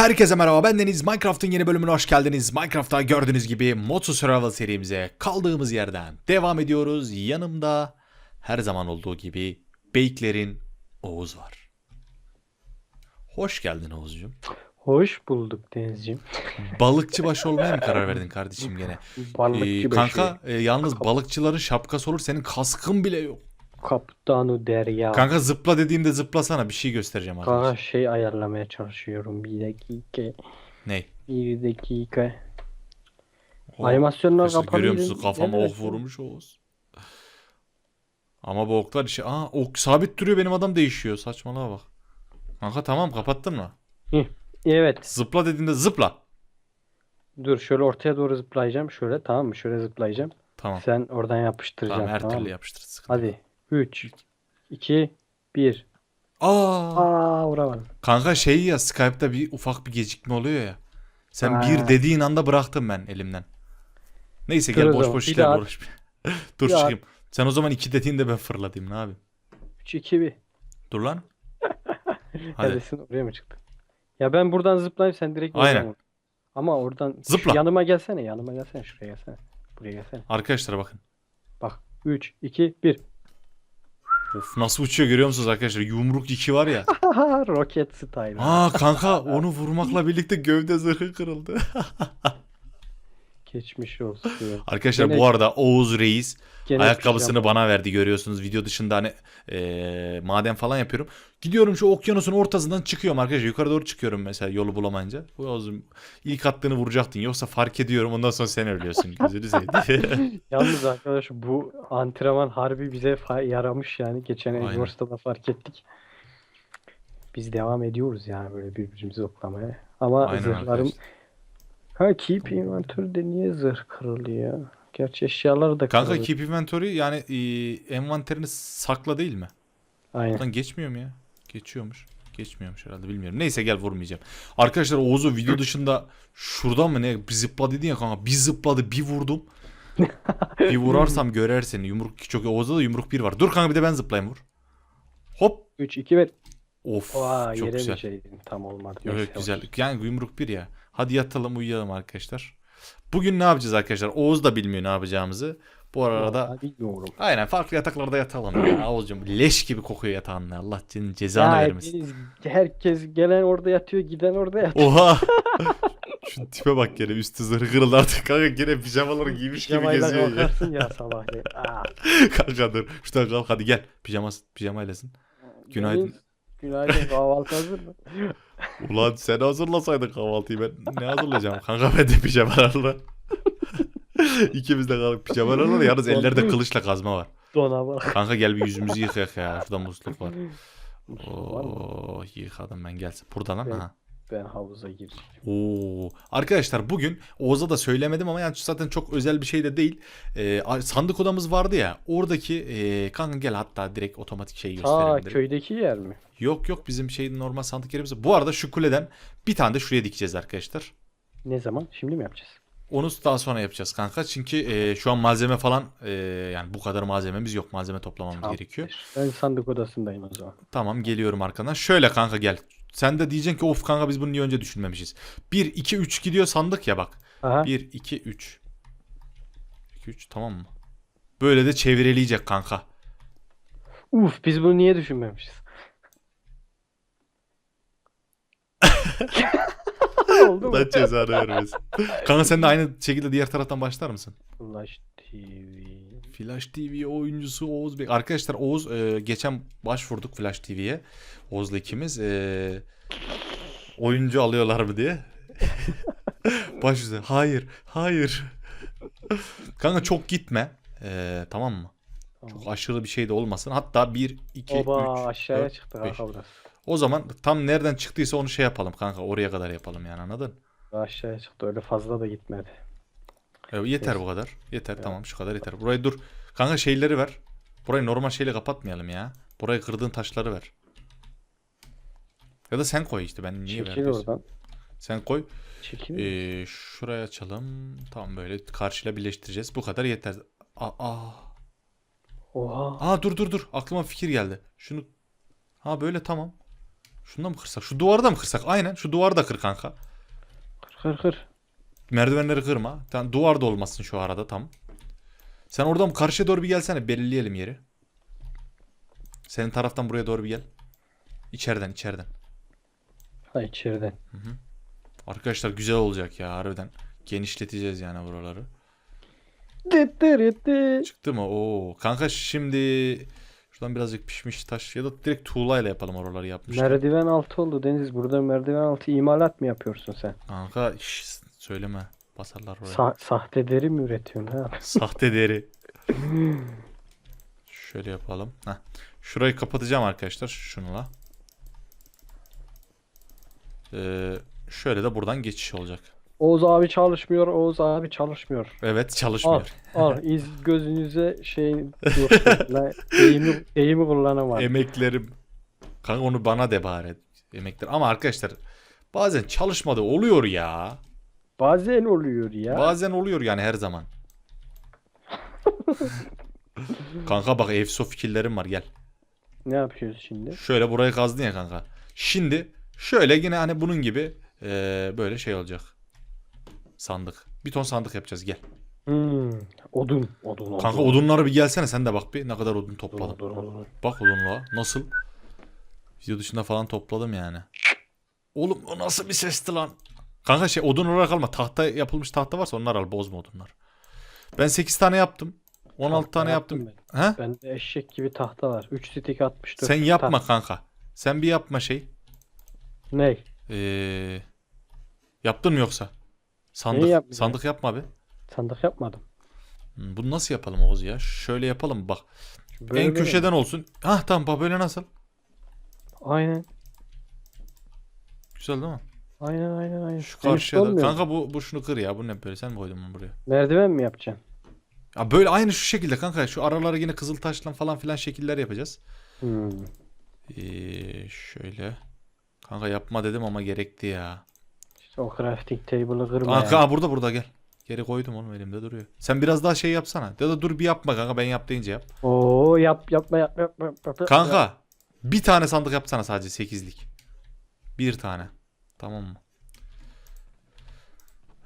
Herkese merhaba ben Deniz. Minecraft'ın yeni bölümüne hoş geldiniz. Minecraft'ta gördüğünüz gibi Moto Survival serimize kaldığımız yerden devam ediyoruz. Yanımda her zaman olduğu gibi Beyikler'in Oğuz var. Hoş geldin Oğuzcuğum. Hoş bulduk Denizciğim. Balıkçı başı olmaya mı karar verdin kardeşim gene? Balıkçı Ee, başı, kanka e, yalnız balıkçıların şapkası olur senin kaskın bile yok. Kaptanı derya. Kanka zıpla dediğimde zıplasana bir şey göstereceğim Kanka arkadaşlar. şey ayarlamaya çalışıyorum. Bir dakika. Ney? Bir dakika. O- Animasyonlar kapalı. görüyor musunuz kafama Evet. ok vurmuş Oğuz. Ama bu oklar işe... Aa ok sabit duruyor benim adam değişiyor. Saçmalığa bak. Kanka tamam kapattın mı? Evet. Zıpla dediğinde zıpla. Dur şöyle ortaya doğru zıplayacağım. Şöyle tamam mı? Şöyle zıplayacağım. Tamam. Sen oradan yapıştıracaksın. Tamam her tamam türlü yapıştır. Hadi. 3 2 1 Aa, Aa vuramadım. kanka şey ya Skype'da bir ufak bir gecikme oluyor ya. Sen Ha. bir dediğin anda bıraktım ben elimden. Neyse Dur gel o boş zaman, boş bir daha. uğraşma. Dur Bir daha. çıkayım. Sen o zaman iki dediğinde ben fırlatayım ne yapayım? 3 2 1 Dur lan. Hadi. Neredesin? Oraya mı çıktın? Ya ben buradan zıplayayım sen direkt Aynen. oradan vur. Ama oradan şu Zıpla. yanıma gelsene, yanıma gelsene, şuraya gelsene. Buraya gelsene. Arkadaşlar bakın. Bak 3 2 1. Of nasıl uçuyor görüyor musunuz arkadaşlar? Yumruk iki var ya. Rocket style. Aa kanka onu vurmakla birlikte gövde zırhı kırıldı. Geçmiş olsun. Arkadaşlar Gene- bu arada Oğuz Reis Gene ayakkabısını pijama- bana verdi görüyorsunuz. Video dışında hani eee, maden falan yapıyorum. Gidiyorum şu okyanusun ortasından çıkıyorum arkadaşlar. Yukarı doğru çıkıyorum mesela yolu bulamayınca. Bu Oğuz'um ilk attığını vuracaktın. Yoksa fark ediyorum ondan sonra sen ölüyorsun. Gözünü seveyim. Yalnız arkadaş bu antrenman harbi bize fa- yaramış yani. Geçen Aynen. Edwars'ta da fark ettik. Biz devam ediyoruz yani böyle birbirimizi oklamaya. Ama Aynen zırhlarım... arkadaşlar. Ha keep inventory'de niye zırh kırılıyor? Gerçi eşyaları da Kanka kırılıyor. keep inventory yani eee, envanterini sakla değil mi? Aynen. Buradan geçmiyor mu ya? Geçiyormuş. Geçmiyormuş herhalde bilmiyorum. Neyse gel vurmayacağım. Arkadaşlar Oğuz'u video dışında şuradan mı ne bir zıpla dedin ya kanka. Bir zıpladı bir vurdum. bir vurarsam görersin. Yumruk çok Oğuz'da da yumruk bir var. Dur kanka bir de ben zıplayayım vur. Hop. 3 2 1. Of Oha çok yere güzel. bir şey tam olmadı. Yok, yok, güzel. Yani yumruk bir ya. Hadi yatalım uyuyalım arkadaşlar. Bugün ne yapacağız arkadaşlar? Oğuz da bilmiyor ne yapacağımızı. Bu arada bilmiyorum. aynen farklı yataklarda yatalım ya. Oğuzcum leş gibi kokuyor yatağın. Allah senin cezanı Ya vermesin. hepiniz- herkes gelen orada yatıyor, giden orada yatıyor. Oha. Şu tipe bak gene üstü zırhı kırıldı artık kanka gene pijamaları giymiş gibi Pijamayla geziyor ya. kalkarsın ya sabah. Aa, kanka dur şuradan kalk hadi gel pijamas pijamaylasın. Günaydın. Günaydın kahvaltı hazır mı? Ulan sen hazırlasaydın kahvaltıyı ben ne hazırlayacağım kanka ben de pijamalarla. İkimiz de kalk pijamalarla yalnız ellerde kılıçla kazma var. Dona bak. Kanka gel bir yüzümüzü yıkayak ya şurada musluk var. Var mı? Oo yıkadım ben gelsin. Burada lan Evet. ha. Ben havuza gireceğim. Oo. Arkadaşlar bugün Oğuz'a da söylemedim ama yani zaten çok özel bir şey de değil. Ee, sandık odamız vardı ya. Oradaki e, kanka gel hatta direkt otomatik şeyi gösterelim. Aa direkt. köydeki yer mi? Yok yok bizim şeyin normal sandık yerimiz. Bu arada şu kuleden bir tane de şuraya dikeceğiz arkadaşlar. Ne zaman? Şimdi mi yapacağız? Onu daha sonra yapacağız kanka. Çünkü e, şu an malzeme falan e, yani bu kadar malzememiz yok. Malzeme toplamamız Tamam. gerekiyor. Ben sandık odasındayım o zaman. Tamam geliyorum arkandan. Şöyle kanka gel. Sen de diyeceksin ki of kanka biz bunu niye önce düşünmemişiz. 1 2 3 gidiyor sandık ya bak. Aha. 1, 2, 3. 2, 3 tamam mı? Böyle de çevreleyecek kanka. Uf biz bunu niye düşünmemişiz? Oldu mu? Allah cezanı vermesin. kanka sen de aynı şekilde diğer taraftan başlar mısın? Flash TV. Flash TV oyuncusu Oğuz Bey. Arkadaşlar Oğuz e, geçen başvurduk Flash TV'ye. Oğuz'la ikimiz. E, oyuncu alıyorlar mı diye. Başvurdu. Hayır. Hayır. kanka çok gitme. E, tamam mı? Çok aşırı bir şey de olmasın. Hatta 1, 2, 3, Oba aşağıya 4, çıktı 5. kanka burası. O zaman tam nereden çıktıysa onu şey yapalım kanka. Oraya kadar yapalım yani anladın? Aşağıya çıktı öyle fazla da gitmedi. E, yeter Neyse. bu kadar. Yeter tamam şu kadar yeter. Burayı dur. Kanka şeyleri ver. Burayı normal şeyle kapatmayalım ya. Buraya kırdığın taşları ver. Ya da sen koy işte ben niye Çekil oradan. Sen koy. Çekil. Ee, şuraya açalım. Tamam böyle karşıyla birleştireceğiz. Bu kadar yeter. Aa, aa. Oha. Aa dur dur dur. Aklıma fikir geldi. Şunu Ha böyle tamam. Şundan mı kırsak? Şu duvarı da mı kırsak? Aynen şu duvarı da kır kanka. Kır kır kır. Merdivenleri kırma. Tamam, duvar da olmasın şu arada tam. Sen oradan karşıya doğru bir gelsene belirleyelim yeri. Senin taraftan buraya doğru bir gel. İçeriden içeriden. Ha içeriden. Arkadaşlar güzel olacak ya harbiden. Genişleteceğiz yani buraları. Çıktı mı? Oo. Kanka şimdi şuradan birazcık pişmiş taş ya da direkt tuğlayla yapalım oraları yapmışken. Merdiven altı oldu Deniz. Burada merdiven altı imalat mı yapıyorsun sen? Kanka şş, söyleme. Basarlar oraya. Sa- sahte deri mi üretiyorsun ha? Sahte deri. Şöyle yapalım. Heh. Şurayı kapatacağım arkadaşlar şunla. Ee, şöyle de buradan geçiş olacak. Oğuz abi çalışmıyor. Oğuz abi çalışmıyor. Evet Al, çalışmıyor. al iz gözünüze şey eğimi, eğimi kullanamam. Emeklerim. Kanka onu bana de bari. Emekler. Ama arkadaşlar bazen çalışmadı oluyor ya. Bazen oluyor ya. Bazen oluyor yani her zaman. kanka bak efso fikirlerim var gel. Ne yapıyoruz şimdi? Şöyle burayı kazdın ya kanka. Şimdi şöyle yine hani bunun gibi eee, böyle şey olacak. Sandık. Bir ton sandık yapacağız gel. Hmm, odun, odun, odun. Kanka odunları bir gelsene sen de bak bir ne kadar odun topladım. Odun, odun, odun. Bak odunluğa nasıl? Video dışında falan topladım yani. Oğlum o nasıl bir sesti lan? Kanka şey odun olarak alma. Tahta yapılmış tahta varsa onlar al bozma odunlar. Ben 8 tane yaptım. 16 Tahta tane yaptım. yaptım He? Bende eşek gibi tahta var. 3 stick 64. Sen yapma tahta. kanka. Sen bir yapma şey. Ne? Ee, yaptın mı yoksa? Sandık. Neyi? Sandık yapma abi. Sandık yapmadım. Hmm, Bunu nasıl yapalım Oğuz ya? Şöyle yapalım bak. Böyle en böyle. köşeden olsun. Hah tamam bak böyle nasıl? Aynen. Güzel değil mi? Aynen aynen aynen. Şu Senin karşıya da. olmuyor mu? Kanka bu, bu şunu kır ya. Bu ne böyle? Sen mi koydun bunu buraya? Merdiven mi yapacaksın? Ya böyle aynı şu şekilde kanka. Şu aralara yine kızıl taşla falan filan şekiller yapacağız. Hmm. Ee, şöyle. Kanka yapma dedim ama gerekti ya. İşte o crafting table'ı kırma Kanka aa, burada burada gel. Geri koydum oğlum elimde duruyor. Sen biraz daha şey yapsana. Ya da dur bir yapma kanka ben yap deyince yap. Oo yap yapma yapma yapma. yapma. Kanka bir tane sandık yapsana sadece 8'lik. Bir tane. Tamam mı?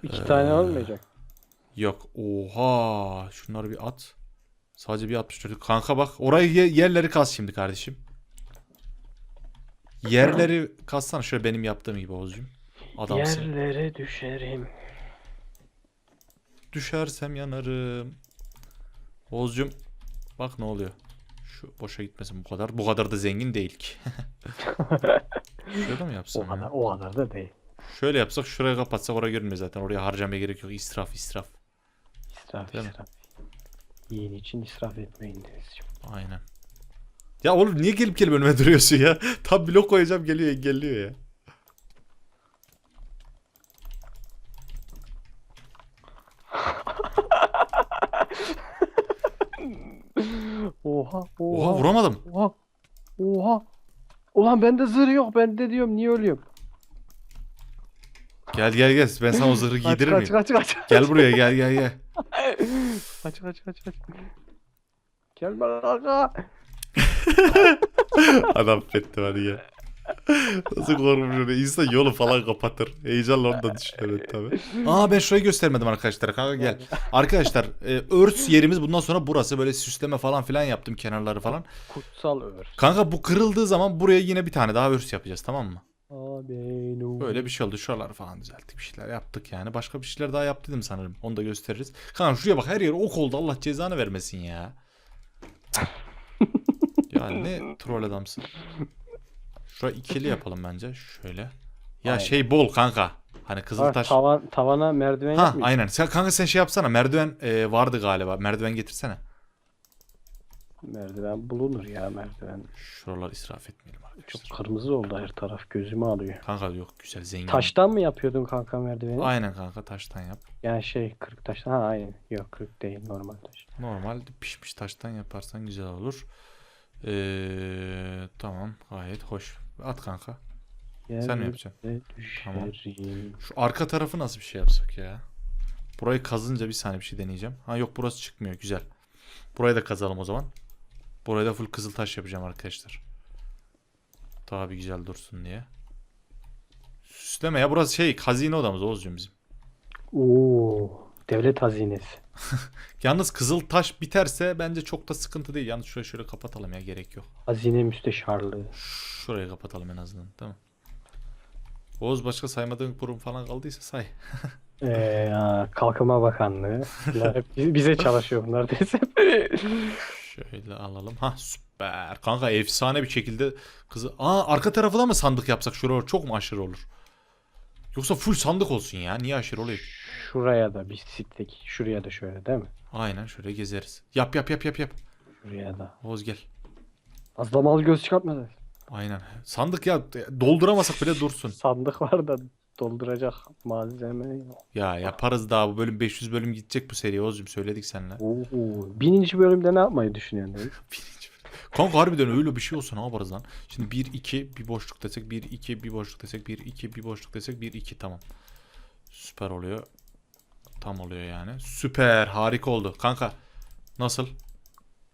İki tane Ee, olmayacak. Yok. Oha. Şunları bir at. Sadece bir 64. Kanka bak. Orayı ye- yerleri kaz şimdi kardeşim. Yerleri kazsana şöyle benim yaptığım gibi Oğuzcuğum. Adamsın. Yerlere düşerim. Düşersem yanarım. Oğuzcuğum. Bak ne oluyor. Şu boşa gitmesin bu kadar. Bu kadar da zengin değil ki. Şöyle mi O yapsam kadar ya? o kadar da değil. Şöyle yapsak şuraya kapatsak oraya görünmüyor zaten. Oraya harcamaya gerek yok. İsraf israf. İsraf Değil mi? israf. Yiyin için israf etmeyin Denizciğim. Aynen. Ya oğlum niye gelip gelip önüme duruyorsun ya? Tam blok koyacağım geliyor engelliyor ya. Oha Oha oha. vuramadım. Oha. Oha. Ulan bende zırh yok. Ben de diyorum niye ölüyorum? Gel gel gel. Ben sana o zırhı Kaç giydirir kaç miyim? kaç kaç. Gel buraya gel gel gel. Kaç kaç kaç kaç. Gelme kanka. Adam fetti hadi gel. Nasıl korkmuş öyle. İnsan yolu falan kapatır. Heyecanla onu da düşünüyorum tabii. Aa ben şurayı göstermedim arkadaşlar. Kanka gel. Arkadaşlar e, örs yerimiz bundan sonra burası. Böyle süsleme falan filan yaptım kenarları falan. Kutsal örs. Kanka bu kırıldığı zaman buraya yine bir tane daha örs yapacağız tamam mı? Amen. Böyle bir şey oldu. Şuraları falan düzelttik. Bir şeyler yaptık yani. Başka bir şeyler daha yaptım sanırım. Onu da gösteririz. Kanka şuraya bak her yer ok oldu. Allah cezanı vermesin ya. ya ne troll adamsın. Şuraya ikili yapalım bence. Şöyle. Ya Aynen. şey bol kanka. Hani Ha, Kızıltaş. tavan, tavana merdiven Ha aynen. Sen kanka sen şey yapsana. Merdiven e, vardı galiba. Merdiven getirsene. Merdiven bulunur ya merdiven. Şuralar israf etmeyelim arkadaşlar. Çok kırmızı oldu her taraf gözümü alıyor. Kanka yok güzel zengin. Taştan mı yapıyordun kanka merdiveni? Aynen kanka taştan yap. Yani şey kırık taştan. Ha aynen. Yok kırık değil normal taş. Normal pişmiş taştan yaparsan güzel olur. Ee, tamam gayet hoş. At kanka. Sen mi Yerlere yapacaksın? Tamam. Şu arka tarafı nasıl bir şey yapsak ya? Burayı kazınca bir saniye bir şey deneyeceğim. Ha yok burası çıkmıyor güzel. Burayı da kazalım o zaman. Burayı da full kızıl taş yapacağım arkadaşlar. Daha bir güzel dursun diye. Süsleme ya burası şey hazine odamız Oğuzcuğum bizim. Oo, devlet hazinesi. Yalnız kızıl taş biterse bence çok da sıkıntı değil. Yalnız şurayı şöyle kapatalım ya gerek yok. Hazine müsteşarlığı. Şurayı kapatalım en azından tamam. Oğuz başka saymadığın kurum falan kaldıysa say. Ee, ya, Kalkınma Bakanlığı. Bunlar hep bize çalışıyor bunlar desem. Şöyle alalım. Ha süper. Kanka efsane bir şekilde kızı... Aa arka tarafı da mı sandık yapsak şuraya çok mu aşırı olur? Yoksa full sandık olsun ya. Niye aşırı oluyor? Şuraya da bir sittik. Şuraya da şöyle değil mi? Aynen şöyle gezeriz. Yap yap yap yap yap. Şuraya da. Oğuz gel. Az da mal göz çıkartmadı. Aynen. Sandık ya dolduramasak bile dursun. Sandık var da dolduracak malzeme yok. Ya yaparız daha bu bölüm 500 bölüm gidecek bu seri Oğuz'cum söyledik seninle. Oo, bininci bölümde ne yapmayı düşünüyorsun? bölüm. Kanka harbiden öyle bir şey olsa ne yaparız lan? Şimdi 1 2 bir boşluk desek 1 2 bir boşluk desek 1 2 bir boşluk desek 1 2 tamam. Süper oluyor. Tam oluyor yani. Süper harika oldu. Kanka nasıl?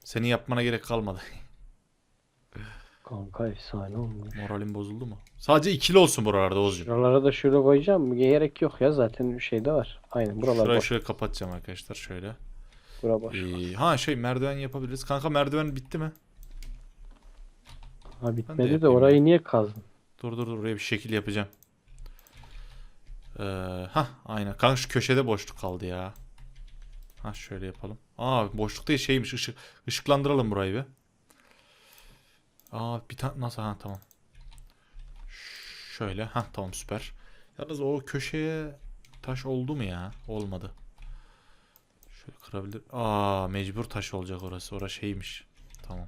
Senin yapmana gerek kalmadı. Kanka efsane olmuş. Moralim bozuldu mu? Sadece ikili olsun buralarda Oğuz'cum. Şuralara da şöyle koyacağım. Gerek yok ya zaten şeyde var. Aynen buralar Şurayı boş. şöyle kapatacağım arkadaşlar şöyle. Bura boş. Ee, ha şey merdiven yapabiliriz. Kanka merdiven bitti mi? Ha bitmedi de yapayım orayı niye kazdın? Dur dur dur oraya bir şekil yapacağım. Ee, ha aynen. Kanka şu köşede boşluk kaldı ya. Ha şöyle yapalım. Aa boşluk değil şeymiş ışık. Işıklandıralım burayı bir. Aa bir tane nasıl ha tamam. Şöyle ha tamam süper. Yalnız o köşeye taş oldu mu ya? Olmadı. Şöyle kırabilir. Aa mecbur taş olacak orası. Orası şeymiş. Tamam.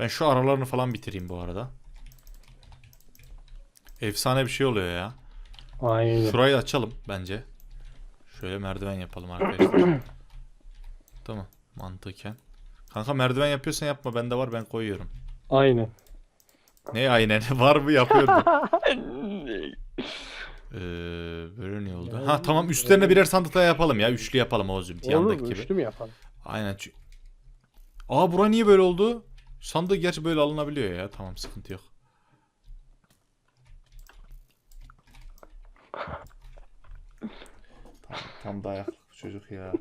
Ben şu aralarını falan bitireyim bu arada. Efsane bir şey oluyor ya. Aynen. Şurayı açalım bence. Şöyle merdiven yapalım arkadaşlar. tamam mantıken. Kanka merdiven yapıyorsan yapma bende var ben koyuyorum. Aynen. Ne aynen var mı yapıyorum. ee, böyle ne oldu? Ha tamam üstlerine birer sandık daha yapalım ya. Üçlü yapalım. Yandaki Olur gibi. üçlü mü yapalım? Aynen. Aa bura niye böyle oldu? Sandık gerçi böyle alınabiliyor ya. Tamam sıkıntı yok. Tam, tam dayak çocuk ya.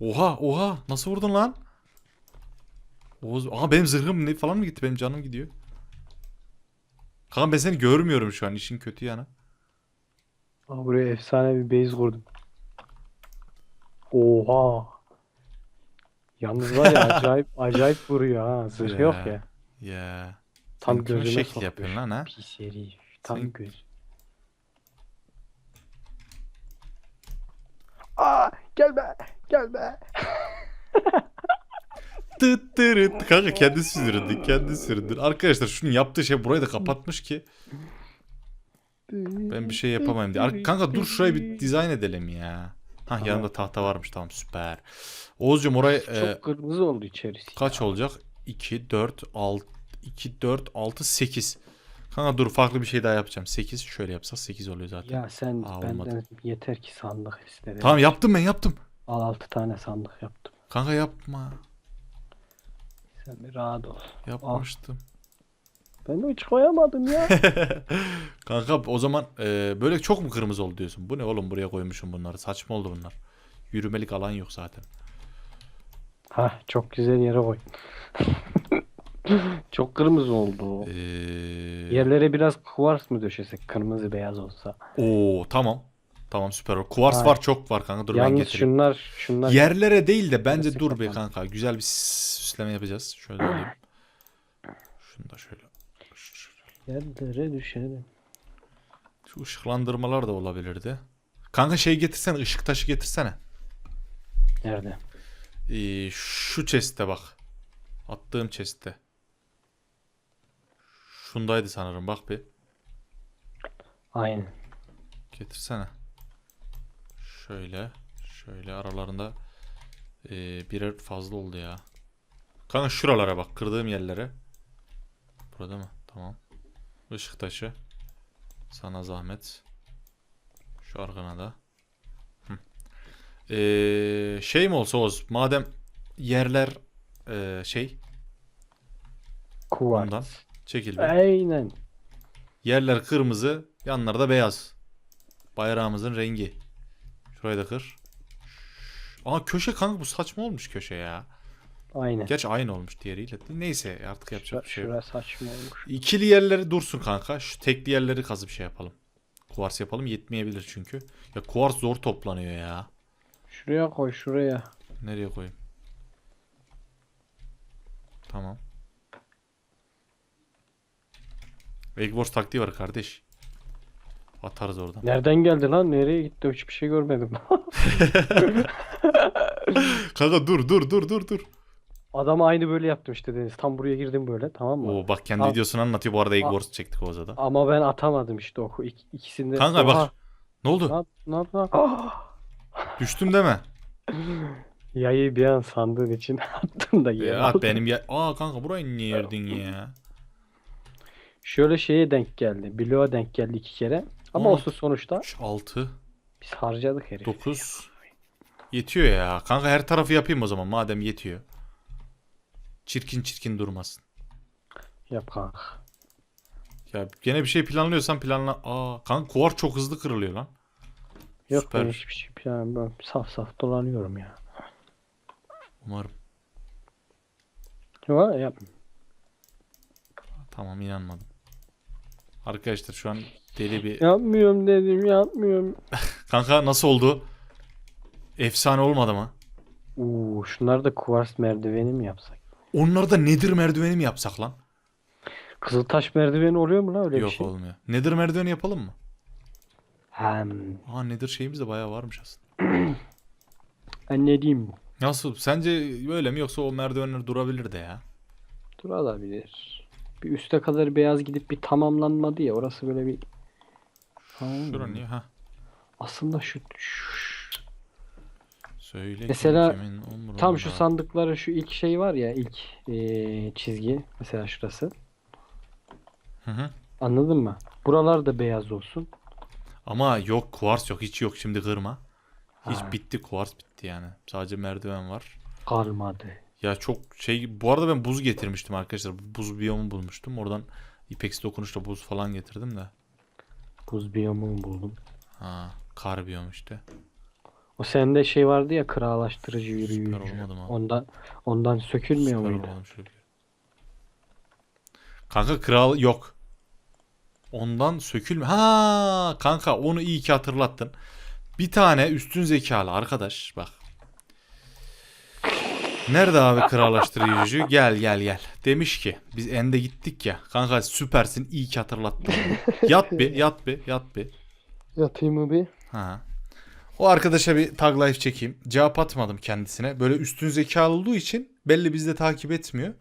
Oha oha nasıl vurdun lan? Oğuz, Aa benim zırhım ne falan mı gitti? Benim canım gidiyor. Kanka ben seni görmüyorum şu an işin kötü yanı. Aa, buraya efsane bir base kurdum. Oha. Yalnız var ya acayip acayip vuruyor ha. Zırh yok Ya. ya. Ya. Tam Sen gözüme şekil sokmuş. yapıyorsun lan ha? Pis herif. Tam Sen- göz. Aa gelme gelme. Tıt tırıt. Kanka kendi süründü. Kendi süründü. Arkadaşlar şunun yaptığı şey burayı da kapatmış ki ben bir şey yapamayayım diye. Kanka dur şurayı bir dizayn edelim ya. Hah Tamam. yanında tahta varmış tamam süper. Oğuzcum orayı Çok e, kırmızı oldu içerisi. kaç olacak? 2, 4, 6, 2, 4, 6, 8. Kanka dur farklı bir şey daha yapacağım. 8 şöyle yapsak 8 oluyor zaten. Ya sen Aa, benden olmadı. yeter ki sandık iste. Tamam yaptım ben yaptım. Al 6 tane sandık yaptım. Kanka yapma. Sen bir rahat ol. Yapmıştım. Ben hiç koyamadım ya. Kanka o zaman e, böyle çok mu kırmızı oldu diyorsun? Bu ne oğlum buraya koymuşum bunları. Saçma oldu bunlar. Yürümelik alan yok zaten. Hah çok güzel yere koy. Çok kırmızı oldu. Ee, Yerlere biraz kuvars mı döşesek kırmızı beyaz olsa. Oo tamam. Tamam süper. o. Kuvars Hayır. var çok var kanka. Dur ben Yalnız getireyim. şunlar şunlar Yerlere değil de bence Burası dur be kanka. Güzel bir süsleme yapacağız. Şöyle alayım. Şunu da şöyle. Yerlere düşelim. Şu ışıklandırmalar da olabilirdi. Kanka şey getirsene. ışık taşı getirsene. Nerede? Ee, şu chest'te bak. Attığım chest'te. Şundaydı sanırım bak bir. Aynen. Getirsene. Şöyle. Şöyle aralarında ee, birer fazla oldu ya. Kanka şuralara bak. Kırdığım yerlere. Burada mı? Tamam. Işık taşı. Sana zahmet. Şu arkana da. Hı. Ee, şey mi olsa Oz? Madem yerler ee, şey Kuvars. Ondan. Çekil bir. Aynen. Yerler kırmızı, yanlarda beyaz. Bayrağımızın rengi. Şurayı da kır. Aa köşe kanka bu saçma olmuş köşe ya. Aynen. Gerçi aynı olmuş diğeriyle. Neyse artık Şura, yapacak bir şey yok. şura saçma olmuş. İkili yerleri dursun kanka. Şu tekli yerleri kazıp şey yapalım. Kuvars yapalım. Yetmeyebilir çünkü. Ya kuvars zor toplanıyor ya. Şuraya koy şuraya. Nereye koyayım? Tamam. Eggbors taktiği var kardeş. Atarız oradan. Nereden geldi lan? Nereye gitti? Hiçbir şey görmedim. Kanka dur dur dur dur dur. Adam aynı böyle yaptım işte Deniz. Tam buraya girdim böyle tamam mı? Oo bak kendi Al. videosunu anlatıyor. Bu arada Eggbors çektik Oza'da. Ama ben atamadım işte o ik- ikisinde. Kanka Oha! bak. Ne Ne oldu? yap- ne yap- ne yap- Ah! Düştüm deme. Yayı bir an sandığın için attım da geri Ya aldım. benim ya. Aa kanka burayı niye yerdin ya? Şöyle şeye denk geldi. Bloğa denk geldi iki kere. Ama Aa. olsun sonuçta 3, 6, biz harcadık herifi. 9. Yetiyor ya. Kanka her tarafı yapayım o zaman madem yetiyor. Çirkin çirkin durmasın. Yap kanka. Ya gene bir şey planlıyorsan planla. Aa kanka kuvar çok hızlı kırılıyor lan. Yok Süper. ben hiçbir şey ben saf saf dolanıyorum ya. Umarım. Yok yap. Tamam inanmadım. Arkadaşlar şu an deli bir... Yapmıyorum dedim yapmıyorum. Kanka nasıl oldu? Efsane olmadı mı? Uuu şunlar da kuvars merdiveni mi yapsak? Onları da nedir merdiveni mi yapsak lan? Kızıltaş merdiveni oluyor mu lan öyle Yok bir şey? olmuyor. Nedir merdiveni yapalım mı? Hem. Aa nedir şeyimiz de bayağı varmış aslında. Ben ne diyeyim? Nasıl? Sence böyle mi yoksa o merdivenler durabilir de ya? Durabilir. Bir üste kadar beyaz gidip bir tamamlanmadı ya orası böyle bir Hmm. Şura niye? Ha. Aslında şu, şu- Söyle Mesela kimin umurunda? tam şu sandıkların şu ilk şey var ya ilk eee, çizgi mesela şurası. Hı hı. Anladın mı? Buralar da beyaz olsun. Ama yok kuvars yok hiç yok şimdi kırma. Hiç Ha. bitti kuvars bitti yani. Sadece merdiven var. Kalmadı. Ya çok şey bu arada ben buz getirmiştim arkadaşlar. Buz biyomu bulmuştum. Oradan ipeksi dokunuşla buz falan getirdim de. Buz biyomu buldum. Ha kar biyomu işte. O sende şey vardı ya krallaştırıcı yürüyücü. olmadı mı? Ondan ondan sökülmüyor Süper muydu? olmadım şöyle Kanka kral yok. Ondan sökülme. Ha kanka onu iyi ki hatırlattın. Bir tane üstün zekalı arkadaş bak. Nerede abi krallaştırıcı? Gel gel gel. Demiş ki biz ende gittik ya. Kanka süpersin iyi ki hatırlattın. yat bir yat bir yat bir. Yatayım mı bir? Ha. O arkadaşa bir tag life çekeyim. Cevap atmadım kendisine. Böyle üstün zekalı olduğu için belli bizde takip etmiyor.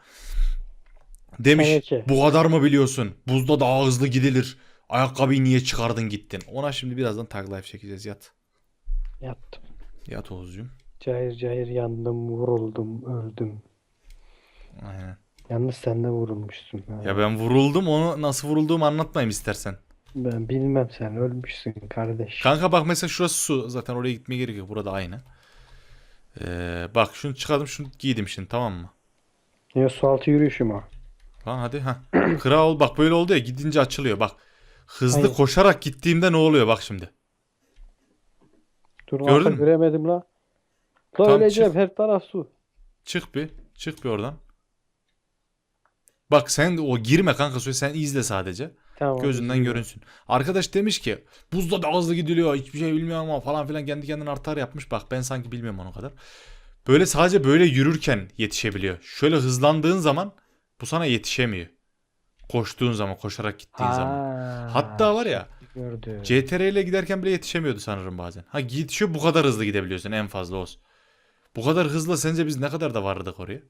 Demiş bu kadar mı biliyorsun? Buzda daha hızlı gidilir. Ayakkabıyı niye çıkardın gittin? Ona şimdi birazdan tag life çekeceğiz. Yat. Yattım. Yat Oğuzcuğum. Cayır cayır yandım, vuruldum, öldüm. Aynen. Yalnız sen de vurulmuşsun. ha. Ya ben vuruldum onu nasıl vurulduğumu anlatmayayım istersen. Ben bilmem sen ölmüşsün kardeş. Kanka bak mesela şurası su. Zaten oraya gitmeye gerek yok. Burada aynı. Ee, bak şunu çıkardım şunu giydim şimdi tamam mı? Ya su altı yürüyüşüm o. Lan hadi ha. Kral bak böyle oldu ya gidince açılıyor bak. Hızlı Aynen. koşarak gittiğimde ne oluyor bak şimdi. Dur Gördün mü? göremedim la. La Tam öleceğim çık. her taraf su. Çık bir. Çık bir oradan. Bak sen o girme kanka sen izle sadece. Tamam. Gözünden görünsün. Arkadaş demiş ki buzda da hızlı gidiliyor hiçbir şey bilmiyorum ama falan filan kendi kendine artar yapmış. Bak ben sanki bilmiyorum onu kadar. Böyle sadece böyle yürürken yetişebiliyor. Şöyle hızlandığın zaman bu sana yetişemiyor. Koştuğun zaman koşarak gittiğin zaman. Ha, Hatta var ya Gördüm. CTR ile giderken bile yetişemiyordu sanırım bazen. Ha yetişiyor bu kadar hızlı gidebiliyorsun en fazla olsun. Bu kadar hızlı sence biz ne kadar da vardık oraya?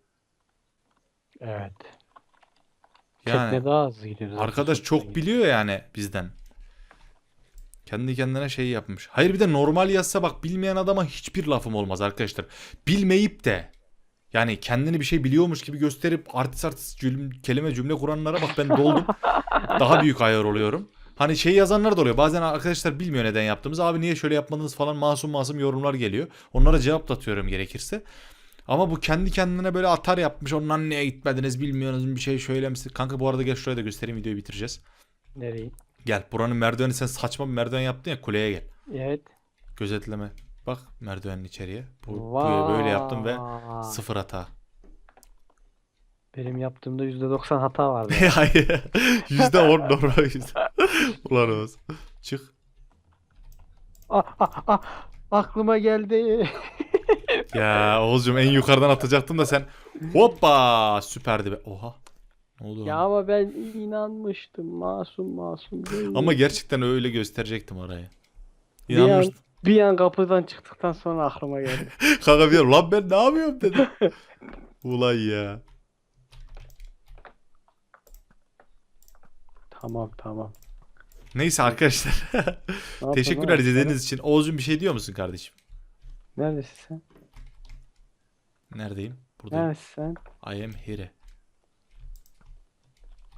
evet. Yani Tekne daha hızlı gidiyor. zaten arkadaş çok biliyor yani bizden. Kendi kendine şey yapmış. Hayır bir de normal yazsa bak bilmeyen adama hiçbir lafım olmaz arkadaşlar. Bilmeyip de yani kendini bir şey biliyormuş gibi gösterip artist artist cüm- kelime cümle kuranlara bak ben doldum. Daha büyük ayar oluyorum. Hani şey yazanlar da oluyor. Bazen arkadaşlar bilmiyor neden yaptığımızı. Abi niye şöyle yapmadınız falan masum masum yorumlar geliyor. Onlara cevap da atıyorum gerekirse. Ama bu kendi kendine böyle atar yapmış. Ondan niye gitmediniz bilmiyorsunuz bir şey söylemişsin. Kanka bu arada gel şuraya da göstereyim videoyu bitireceğiz. Nereye? Gel buranın merdiveni sen saçma bir merdiven yaptın ya kuleye gel. Evet. Gözetleme. Bak merdivenin içeriye. Bu, bu- böyle yaptım ve Vay. sıfır hata. Benim yaptığımda %90 hata vardı. Hayır. Yüzde on normal yüzde. Ulan Oğuz. Çık. ah, ah, ah. Aklıma geldi. Ya Oğuzcum en yukarıdan atacaktım da sen hoppa süperdi be. Oha. Ne oldu? ya ama ben inanmıştım. Masum masum değil. Ama gerçekten öyle gösterecektim orayı. Bir an- İnanmıştım. bir an kapıdan çıktıktan sonra aklıma geldi. Kanka bir lan ben ne yapıyorum dedim. Ulan ya. tamam tamam. Neyse arkadaşlar. Ne yapalım Teşekkürler abi? izlediğiniz için. Oğuzcum bir şey diyor musun kardeşim? Neredesin sen? Neredeyim? Buradayım. Neredesin sen? I am here.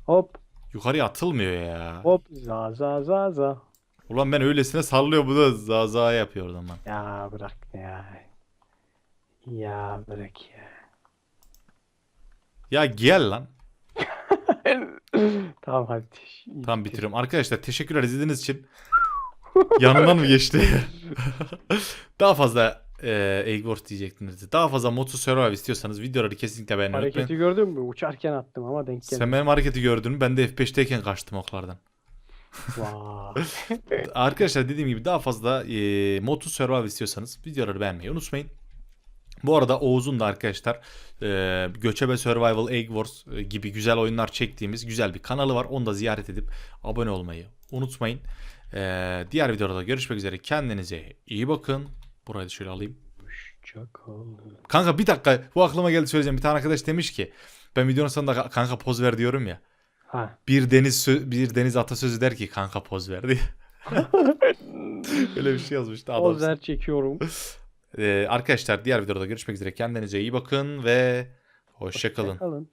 Hop Yukarıya atılmıyor ya. hop za za za za. Ulan ben öylesine sallıyor bu da zaza yapıyor oradan ben. Ya bırak ya. Ya bırak ya. Ya gel lan. tamam hadi. Tamam bitiriyorum. Arkadaşlar teşekkürler izlediğiniz için. Yanından mı geçti? Daha fazla e, Eggwars diyecektiniz. Daha fazla Motu Survive istiyorsanız videoları kesinlikle beğenmeyi Hareketi unutmayın. gördün mü? Uçarken attım ama denk geldi. Sen benim hareketi gördün mü? Ben de F5'teyken kaçtım oklardan. Arkadaşlar dediğim gibi daha fazla e, Motu Survive istiyorsanız videoları beğenmeyi unutmayın. Bu arada Oğuz'un da arkadaşlar e, Göçebe Survival Egg Wars e, gibi güzel oyunlar çektiğimiz güzel bir kanalı var. Onu da ziyaret edip abone olmayı unutmayın. E, diğer videoda görüşmek üzere. Kendinize iyi bakın. Burayı da şöyle alayım. Kanka bir dakika bu aklıma geldi söyleyeceğim. Bir tane arkadaş demiş ki ben videonun sonunda "Ka- kanka poz ver diyorum ya. Ha. Bir deniz bir deniz atasözü der ki kanka poz ver diye. Öyle bir şey yazmıştı adam. Pozer çekiyorum. Ee, arkadaşlar diğer videoda görüşmek üzere. Kendinize iyi bakın ve hoşçakalın. Kalın.